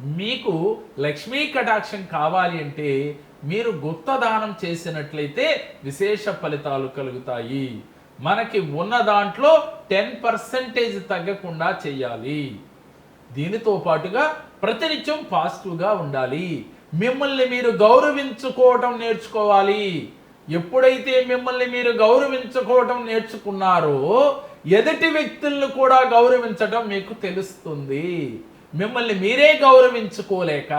మీకు లక్ష్మీ కటాక్షం కావాలి అంటే మీరు గుప్తదానం చేసినట్లయితే విశేష ఫలితాలు కలుగుతాయి. మనకి ఉన్న దాంట్లో టెన్ పర్సెంటేజ్ తగ్గకుండా చేయాలి. దీనితో పాటుగా ప్రతినిత్యం పాజిటివ్గా ఉండాలి. మిమ్మల్ని మీరు గౌరవించుకోవటం నేర్చుకోవాలి. ఎప్పుడైతే మిమ్మల్ని మీరు గౌరవించుకోవటం నేర్చుకున్నారో ఎదుటి వ్యక్తులను కూడా గౌరవించటం మీకు తెలుస్తుంది. మిమ్మల్ని మీరే గౌరవించుకోలేక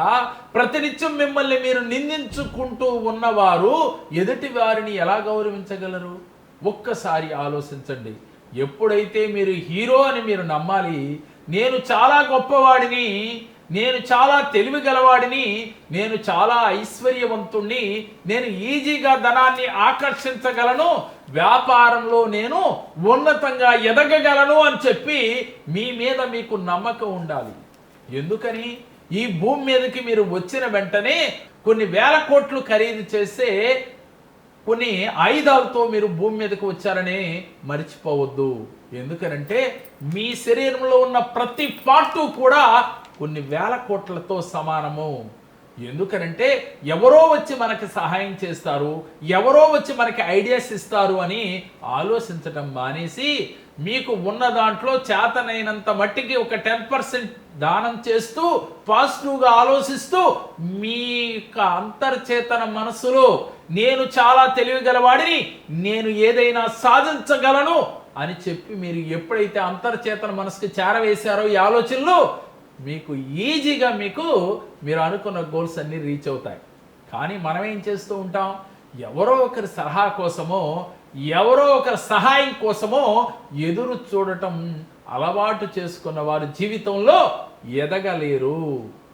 ప్రతినిత్యం మిమ్మల్ని మీరు నిందించుకుంటూ ఉన్నవారు ఎదుటి వారిని ఎలా గౌరవించగలరు? ఒక్కసారి ఆలోచించండి. ఎప్పుడైతే మీరు హీరో అని మీరు నమ్మాలి నేను చాలా గొప్పవాడిని నేను చాలా తెలివి గలవాడిని నేను చాలా ఐశ్వర్యవంతుణ్ణి నేను ఈజీగా ధనాన్ని ఆకర్షించగలను వ్యాపారంలో నేను ఉన్నతంగా ఎదగగలను అని చెప్పి మీ మీద మీకు నమ్మకం ఉండాలి. ఎందుకని? ఈ భూమి మీదకి మీరు వచ్చిన వెంటనే కొన్ని వేల కోట్లు ఖరీదు చేసే కొన్ని ఆయుధాలతో మీరు భూమి మీదకి వచ్చారని మర్చిపోవద్దు. ఎందుకనంటే మీ శరీరంలో ఉన్న ప్రతి పార్టు కూడా కొన్ని వేల కోట్లతో సమానము. ఎందుకనంటే ఎవరో వచ్చి మనకి సహాయం చేస్తారు ఎవరో వచ్చి మనకి ఐడియాస్ ఇస్తారు అని ఆలోచించటం మానేసి మీకు ఉన్న దాంట్లో చేతనైనంత మట్టికి ఒక టెన్ పర్సెంట్ దానం చేస్తూ పాజిటివ్గా ఆలోచిస్తూ మీ యొక్క అంతర్చేతన మనసులో నేను చాలా తెలివిగలవాడిని నేను ఏదైనా సాధించగలను అని చెప్పి మీరు ఎప్పుడైతే అంతర్చేతన మనసుకి చేరవేశారో ఈ ఆలోచనలు మీకు ఈజీగా మీకు మీరు అనుకున్న గోల్స్ అన్నీ రీచ్ అవుతాయి. కానీ మనం ఏం చేస్తూ ఉంటాం? ఎవరో ఒకరి సలహా కోసమో ఎవరో ఒకరి సహాయం కోసమో ఎదురు చూడటం అలవాటు చేసుకున్న వారి జీవితంలో ఎదగలేరు.